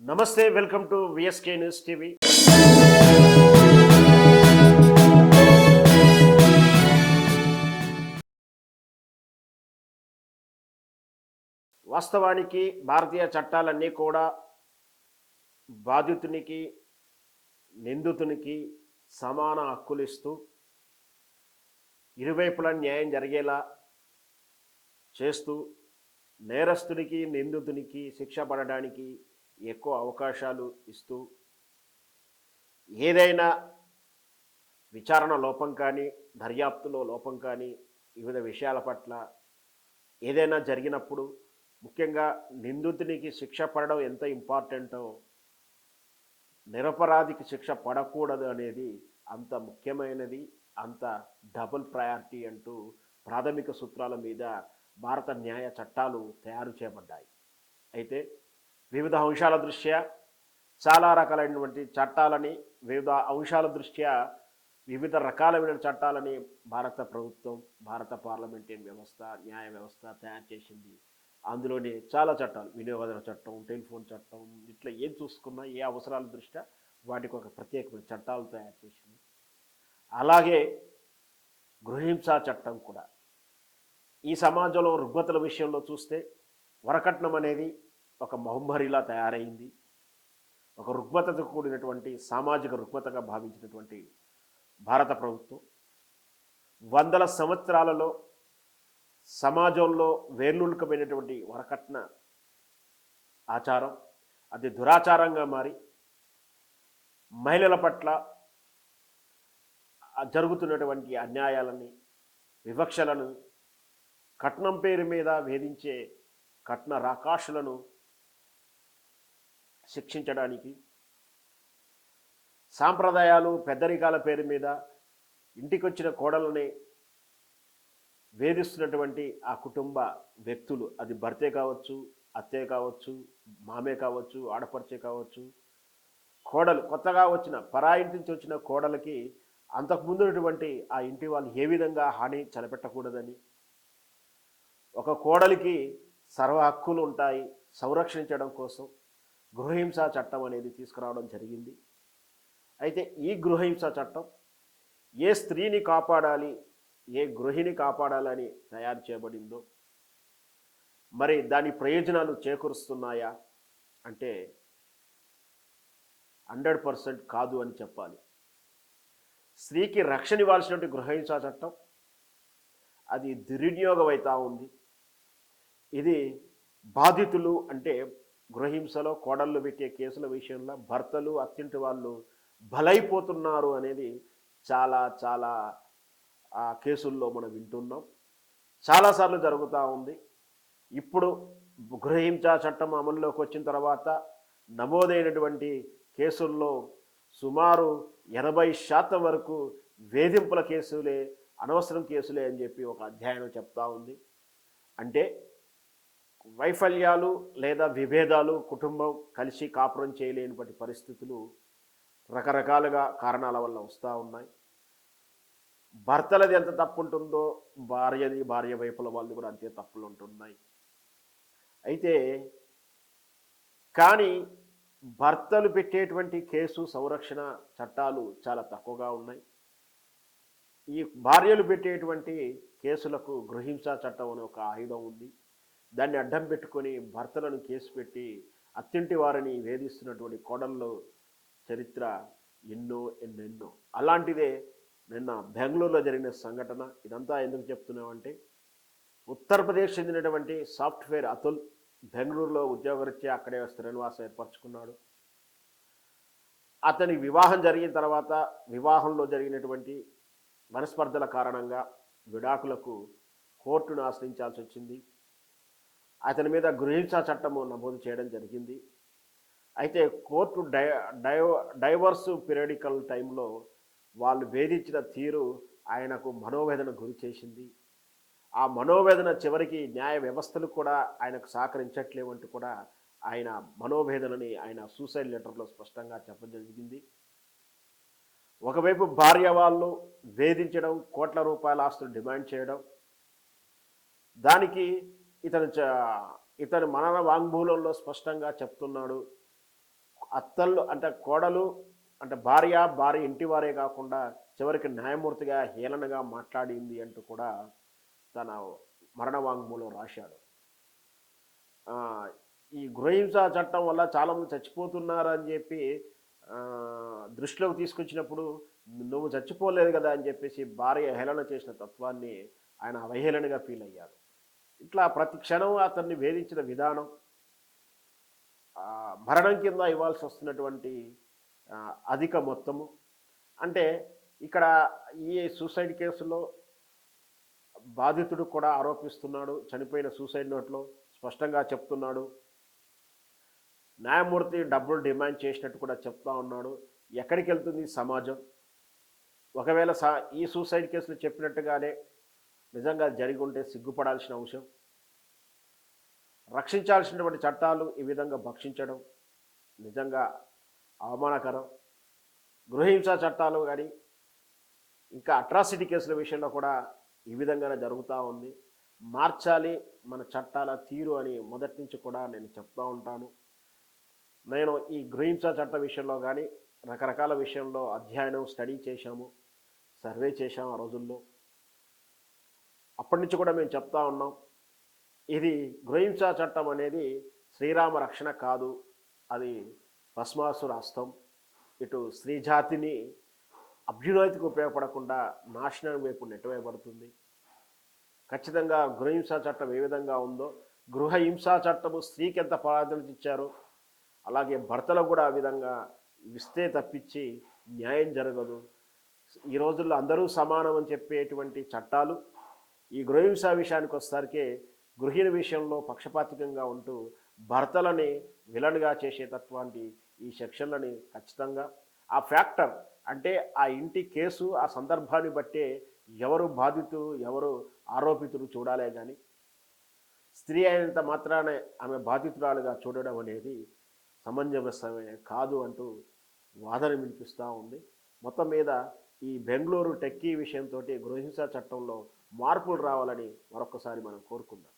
నమస్తే welcome to VSK news TV వాస్తవానికి భారతీయ చట్టాలన్నీ కూడా బాధితునికి నిందితునికి సమాన హక్కులు ఇస్తూ ఇరువైపులా న్యాయం జరిగేలా చేస్తూ నేరస్తునికి నిందితునికి శిక్ష పడడానికి ఎక్కువ అవకాశాలు ఇస్తూ ఏదైనా విచారణ లోపం కానీ దర్యాప్తులో లోపం కానీ వివిధ విషయాల పట్ల ఏదైనా జరిగినప్పుడు ముఖ్యంగా నిందితునికి శిక్ష పడడం ఎంత ఇంపార్టెంటో నిరపరాధికి శిక్ష పడకూడదు అనేది అంత ముఖ్యమైనది అంత డబుల్ ప్రయారిటీ అంటూ ప్రాథమిక సూత్రాల మీద భారత న్యాయ చట్టాలు తయారు చేయబడ్డాయి. అయితే వివిధ అంశాల దృష్ట్యా చాలా రకాలైనటువంటి చట్టాలని వివిధ అంశాల దృష్ట్యా వివిధ రకాలైన చట్టాలని భారత ప్రభుత్వం భారత పార్లమెంటరీ వ్యవస్థ న్యాయ వ్యవస్థ తయారు చేసింది. అందులోనే చాలా చట్టాలు వినియోగదారుల చట్టం టెలిఫోన్ చట్టం ఇట్లా ఏం చూసుకున్నా ఏ అవసరాల దృష్ట్యా వాటికి ఒక ప్రత్యేకమైన చట్టాలు తయారు చేసింది. అలాగే గృహింసా చట్టం కూడా. ఈ సమాజంలో రుగ్మతల విషయంలో చూస్తే వరకట్నం అనేది ఒక మహమ్మరిలా తయారైంది. ఒక రుగ్మతతో కూడినటువంటి సామాజిక రుగ్మతగా భావించినటువంటి భారత ప్రభుత్వం వందల సంవత్సరాలలో సమాజంలో వేర్లుల్కమైనటువంటి వరకట్న ఆచారం అది దురాచారంగా మారి మహిళల పట్ల జరుగుతున్నటువంటి అన్యాయాలని వివక్షలను కట్నం పేరు మీద వేధించే కట్న రాకాషులను శిక్షించడానికి. సాంప్రదాయాలు పెద్దరికాల పేరు మీద ఇంటికొచ్చిన కోడలని వేధిస్తున్నటువంటి ఆ కుటుంబ వ్యక్తులు అది భర్తే కావచ్చు అత్తే కావచ్చు మామే కావచ్చు ఆడపరిచే కావచ్చు కోడలు కొత్తగా వచ్చిన పరాయింటి నుంచి వచ్చిన కోడలకి అంతకుముందున్నటువంటి ఆ ఇంటి వాళ్ళు ఏ విధంగా హాని చలపెట్టకూడదని ఒక కోడలికి సర్వ హక్కులు ఉంటాయి సంరక్షించడం కోసం గృహహింసా చట్టం అనేది తీసుకురావడం జరిగింది. అయితే ఈ గృహహింస చట్టం ఏ స్త్రీని కాపాడాలి ఏ గృహిణి కాపాడాలని తయారు చేయబడిందో మరి దాని ప్రయోజనాలు చేకూరుస్తున్నాయా అంటే హండ్రెడ్ పర్సెంట్ కాదు అని చెప్పాలి. స్త్రీకి రక్షణ ఇవ్వాల్సినటువంటి గృహహింసా చట్టం అది దుర్వినియోగం అవుతా ఉంది. ఇది బాధితులు అంటే గృహింసలో కోడళ్ళు పెట్టే కేసుల విషయంలో భర్తలు అత్తింటి వాళ్ళు బలైపోతున్నారు అనేది చాలా చాలా ఆ కేసుల్లో మనం వింటున్నాం. చాలాసార్లు జరుగుతూ ఉంది. ఇప్పుడు గృహహింసా చట్టం అమల్లోకి వచ్చిన తర్వాత నమోదైనటువంటి కేసుల్లో సుమారు ఎనభై శాతం వరకు వేధింపుల కేసులే అనవసరం కేసులే అని చెప్పి ఒక అధ్యయనం చెప్తా ఉంది. అంటే వైఫల్యాలు లేదా విభేదాలు కుటుంబం కలిసి కాపురం చేయలేనిపటి పరిస్థితులు రకరకాలుగా కారణాల వల్ల వస్తూ ఉన్నాయి. భర్తలది ఎంత తప్పు ఉంటుందో భార్యది భార్య వైపుల వాళ్ళు కూడా అంతే తప్పులు ఉంటున్నాయి అయితే కానీ భర్తలు పెట్టేటువంటి కేసు సంరక్షణ చట్టాలు చాలా తక్కువగా ఉన్నాయి. ఈ భార్యలు పెట్టేటువంటి కేసులకు గృహింసా చట్టం అనే ఒక ఆయుధం ఉంది. దాన్ని అడ్డం పెట్టుకొని భర్తలను కేసు పెట్టి అత్తింటి వారిని వేధిస్తున్నటువంటి కోడల్లో చరిత్ర ఎన్నో ఎన్నెన్నో. అలాంటిదే నిన్న బెంగళూరులో జరిగిన సంఘటన. ఇదంతా ఎందుకు చెప్తున్నామంటే ఉత్తరప్రదేశ్ చెందినటువంటి సాఫ్ట్వేర్ అతుల్ బెంగళూరులో ఉద్యోగరీత్యా అక్కడే శ్రీనివాసం ఏర్పరచుకున్నాడు. అతనికి వివాహం జరిగిన తర్వాత వివాహంలో జరిగినటువంటి మనస్పర్ధల కారణంగా విడాకులకు కోర్టును ఆశ్రయించాల్సి వచ్చింది. అతని మీద గృహింసా చట్టము నమోదు చేయడం జరిగింది. అయితే కోర్టు డై డైవ డైవర్స్ పీరియడికల్ టైంలో వాళ్ళు వేధించిన తీరు ఆయనకు మనోవేదన గురి చేసింది. ఆ మనోవేదన చివరికి న్యాయ వ్యవస్థలు కూడా ఆయనకు సహకరించట్లేవంటూ కూడా ఆయన మనోవేదనని ఆయన సూసైడ్ లెటర్లో స్పష్టంగా చెప్పడం జరిగింది. ఒకవైపు భార్య వాళ్ళు వేధించడం కోట్ల రూపాయల ఆస్తులు డిమాండ్ చేయడం దానికి ఇతను చ- ఇతను మనన వాంగ్మూలంలో స్పష్టంగా చెప్తున్నాడు. అత్తళ్ళు అంటే కోడలు అంటే భార్య భార్య ఇంటి వారే కాకుండా చివరికి న్యాయమూర్తిగా హేళనగా మాట్లాడింది అంటూ కూడా తన మరణ వాంగ్మూలం రాశాడు. ఈ గృహహింస చట్టం వల్ల చాలామంది చచ్చిపోతున్నారు అని చెప్పి దృష్టిలోకి తీసుకొచ్చినప్పుడు నువ్వు చచ్చిపోలేదు కదా అని చెప్పేసి భార్య హేళన చేసిన తత్వాన్ని ఆయన అవహేళనగా ఫీల్ అయ్యారు. ఇట్లా ప్రతి క్షణం అతన్ని వేధించిన విధానం మరణం కింద ఇవ్వాల్సి వస్తున్నటువంటి అధిక మొత్తము. అంటే ఇక్కడ ఈ సూసైడ్ కేసులో బాధితుడు కూడా ఆరోపిస్తున్నాడు చనిపోయిన సూసైడ్ నోట్లో స్పష్టంగా చెప్తున్నాడు. న్యాయమూర్తి డబ్బులు డిమాండ్ చేసినట్టు కూడా చెప్తా ఉన్నాడు. ఎక్కడికి వెళ్తుంది సమాజం? ఒకవేళ ఈ సూసైడ్ కేసులు చెప్పినట్టుగానే నిజంగా జరిగి ఉంటే సిగ్గుపడాల్సిన అంశం. రక్షించాల్సినటువంటి చట్టాలు ఈ విధంగా భక్షించడం నిజంగా అవమానకరం. గృహహింసా చట్టాలు కానీ ఇంకా అట్రాసిటీ కేసుల విషయంలో కూడా ఈ విధంగానే జరుగుతూ ఉంది. మార్చాలి మన చట్టాల తీరు అని మొదటి నుంచి కూడా నేను చెప్తూ ఉంటాను. నేను ఈ గృహింస చట్ట విషయంలో కానీ రకరకాల విషయంలో అధ్యయనం స్టడీ చేశాము. సర్వే చేశాము ఆ రోజుల్లో. అప్పటి నుంచి కూడా మేము చెప్తా ఉన్నాం ఇది గృహింస చట్టం అనేది శ్రీరామ రక్షణ కాదు అది భస్మాసుర హస్తం. ఇటు స్త్రీ జాతిని అభ్యున్నతికి ఉపయోగపడకుండా నాశనం వైపు నెట్టవేయబడుతుంది. ఖచ్చితంగా గృహహింసా చట్టం ఏ విధంగా ఉందో గృహ హింసా చట్టము స్త్రీకి ఎంత ప్రాధాన్యత ఇచ్చారో అలాగే భర్తలకు కూడా ఆ విధంగా ఇస్తే తప్పించి న్యాయం జరగదు. ఈ రోజుల్లో అందరూ సమానం అని చెప్పేటువంటి చట్టాలు ఈ గృహహింసా విషయానికి వచ్చేసరికి గృహిణి విషయంలో పక్షపాతికంగా ఉంటూ భర్తలని విలన్గా చేసే ఈ సెక్షన్లని ఖచ్చితంగా. ఆ ఫ్యాక్టర్ అంటే ఆ ఇంటి కేసు ఆ సందర్భాన్ని బట్టే ఎవరు బాధితులు ఎవరు ఆరోపితులు చూడాలే కానీ స్త్రీ అయినంత మాత్రానే ఆమె బాధితురాలుగా చూడడం అనేది సమంజసమే కాదు అంటూ వాదన వినిపిస్తూ ఉంది. మొత్తం మీద ఈ బెంగళూరు టెక్కీ విషయంతో గృహింస చట్టంలో మార్పులు రావాలని మరొకసారి మనం కోరుకుందాం.